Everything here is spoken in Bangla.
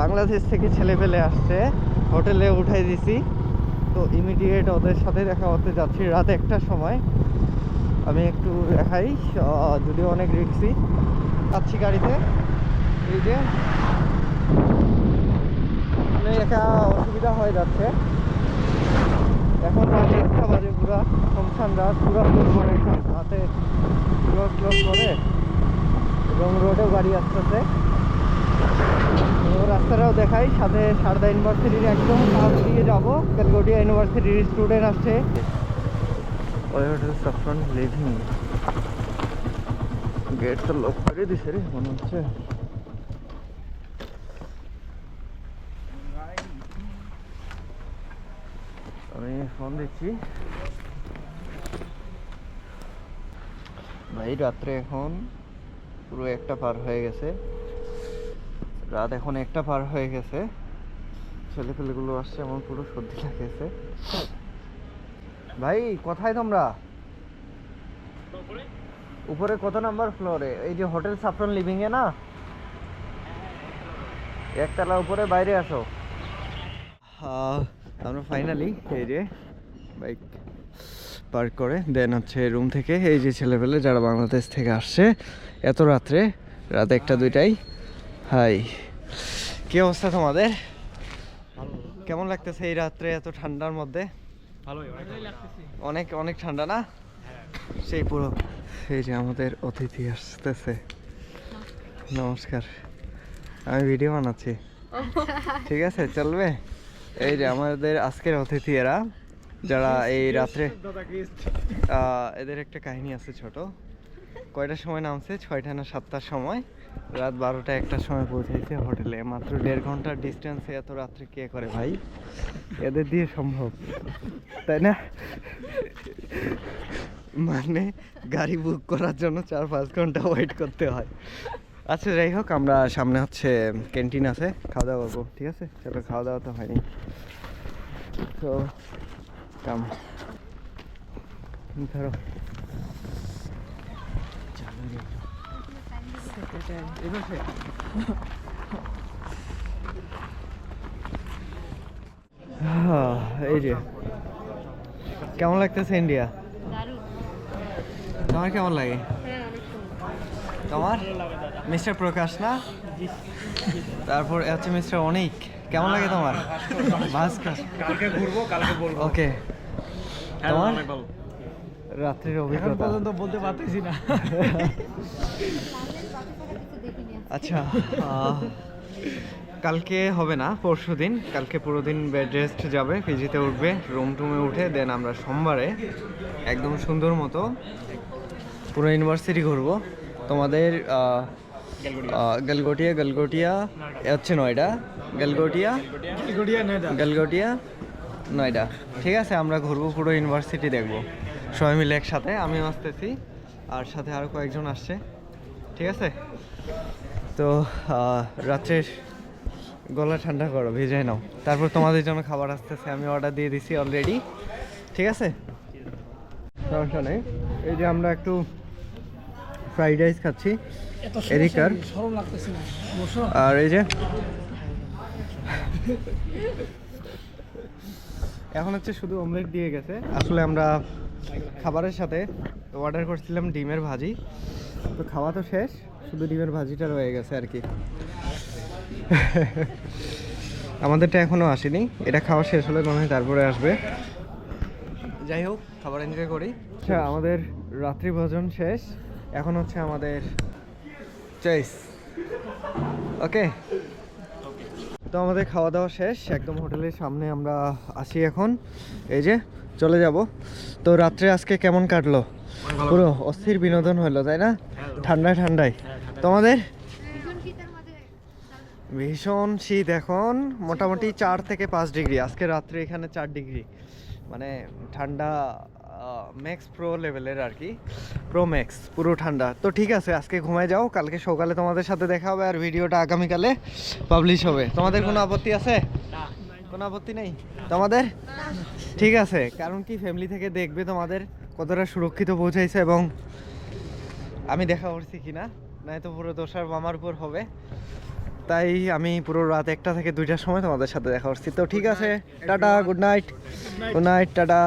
বাংলাদেশ থেকে ছেলে পেলে আসছে। হোটেলে উঠাই দিছি। তো ইমিডিয়েট ওদের সাথে দেখা করতে যাচ্ছি রাত একটার সময়। আমি একটু দেখাই যদিও অনেক রিক্সি। যাচ্ছি গাড়িতে। এই যে মানে একা অসুবিধা হয়ে যাচ্ছে। এখন রাত একটা বাজে পুরা সংসান রাত পুরো ক্লোজ করে পুরো ক্লোজ করে। এবং রোডেও গাড়ি আসতেছে। রাস্তাটাও দেখাই, সাথে সারদা ইউনিভার্সিটির একদম কাছ দিয়ে যাব। ক্যালগোটিয়া ইউনিভার্সিটির স্টুডেন্ট আসছে। ওই হোটেল সাফরন লিভিং গেট তো লক করে দিছে রে, মনে হচ্ছে। আমি ফোন দিচ্ছি। ভাই, রাত্রে এখন পুরো একটা পার হয়ে গেছে। রাত এখন একটা পার হয়ে গেছে। ছেলে পেলেগুলো আসছে, আমার পুরো সর্দি লাগেছে। ভাই, কোথায় তোমরা? উপরে কত নাম্বার ফ্লোরে? এই যে হোটেল সাফরন লিভিং এ না? একতলা উপরে, বাইরে আসো। আমরা ফাইনালি এই যে বাইক পার্ক করে দেন হচ্ছে রুম থেকে এই যে ছেলেপেলে যারা বাংলাদেশ থেকে আসছে, এত রাত্রে, রাত একটা দুইটাই হাই। কি অবস্থা তোমাদের? কেমন লাগতেছে এই রাত্রে এত ঠান্ডার মধ্যে? অনেক অনেক ঠান্ডা না? সেই পুরো এই যে আমাদের অতিথি আসতেছে। নমস্কার। আমি ভিডিও বানাচ্ছি। ঠিক আছে চলবে? এই যে আমাদের আজকের অতিথি এরা যারা এই রাত্রে আহ, এদের একটা কাহিনী আছে ছোট। কয়টার সময় নামছে? ছয়টা না সাতটার সময়। রাত বারোটা একটার সময় পৌঁছেছে হোটেলে। মাত্র দেড় ঘণ্টার ডিস্টেন্সে এত রাত্রে কে করে ভাই? এদের দিয়ে সম্ভব। তাই না? মানে গাড়ি বুক করার জন্য চার পাঁচ ঘণ্টা ওয়েট করতে হয়। আচ্ছা যাই হোক, আমরা সামনে হচ্ছে ক্যান্টিন আছে খাওয়া দাওয়া করব, ঠিক আছে? চলো খাওয়া দাওয়া তো হয়নি। তো, কাম। ধরো। এই যে কেমন লাগতেছে ইন্ডিয়া তোমার কেমন লাগে? তোমার? মিস্টার প্রকাশ না? তারপর আছে মিস্টার অনিক। কেমন লাগে তোমার? ভাস্কর। কালকে ঘুরবো কালকে বলব। ওকে। তোমার? অনেক ভালো। রাত্রির অভিজ্ঞতা। পর্যন্ত বলতে পারতেছি না। আচ্ছা। কালকে হবে না পরশু দিন। কালকে পুরো দিন বেড রেস্ট যাবে পিজিতে উঠবে রুম টুমে উঠে দেন আমরা সোমবারে একদম সুন্দর মতো পুরো ইউনিভার্সিটি ঘুরবো। তোমাদের গলগোটিয়া। গলগোটিয়া এ হচ্ছে নয়ডা। গলগোটিয়া গলগোটিয়া নয়ডা। ঠিক আছে আমরা ঘুরবো পুরো ইউনিভার্সিটি দেখব। সবাই মিলে একসাথে আমিও আসতেছি আর সাথে আরও কয়েকজন আসছে। ঠিক আছে? তো রাত্রের গলা ঠান্ডা করো ভেজে নাও। তারপর তোমাদের জন্য খাবার আসতেছে আমি অর্ডার দিয়ে দিছি অলরেডি ঠিক আছে? সমস্যা নেই। এই যে আমরা একটু ফ্রাইড রাইস খাচ্ছি এদিকার বসো। আর এই যে এখন হচ্ছে শুধু অমলেট দিয়ে গেছে। আসলে আমরা খাবারের সাথে অর্ডার করছিলাম ডিমের ভাজি। তো খাওয়া তো শেষ, শুধু ডিমের ভাজিটা রয়ে গেছে আর কি। আমাদেরটা এখনও আসেনি, এটা খাওয়া শেষ হলে মনে হয় তারপরে আসবে। যাই হোক, খাবার এনজয় করি। আচ্ছা আমাদের রাত্রি ভোজন শেষ। এখন হচ্ছে আমাদের চয়েস ওকে তো আমাদের খাওয়া দাওয়া শেষ একদম হোটেলের সামনে আমরা আসি এখন। এই যে চলে যাব। তো রাত্রে আজকে কেমন কাটলো? পুরো অস্থির বিনোদন হলো তাই না? ঠান্ডায় ঠান্ডায়। তোমাদের? ভীষণ শীত এখন মোটামুটি চার থেকে পাঁচ ডিগ্রি। আজকে রাত্রে এখানে চার ডিগ্রি। মানে ঠান্ডা ম্যাক্স প্রো লেভেলের আর কি। প্রো ম্যাক্স পুরো ঠান্ডা। তো ঠিক আছে আজকে ঘুমায় যাও কালকে সকালে তোমাদের সাথে দেখা হবে আর ভিডিওটা আগামীকালে পাবলিশ হবে। তোমাদের কোনো আপত্তি আছে? কোনো আপত্তি নেই? তোমাদের? ঠিক আছে কারণ কি ফ্যামিলি থেকে দেখবে তোমাদের কতটা সুরক্ষিত পৌঁছাইছে এবং আমি দেখা করছি কি কিনা নয়তো পুরো দোষার মামার উপর হবে। তাই আমি পুরো রাত একটা থেকে দুইটার সময় তোমাদের সাথে দেখা করছি। তো ঠিক আছে tata good night good night tata.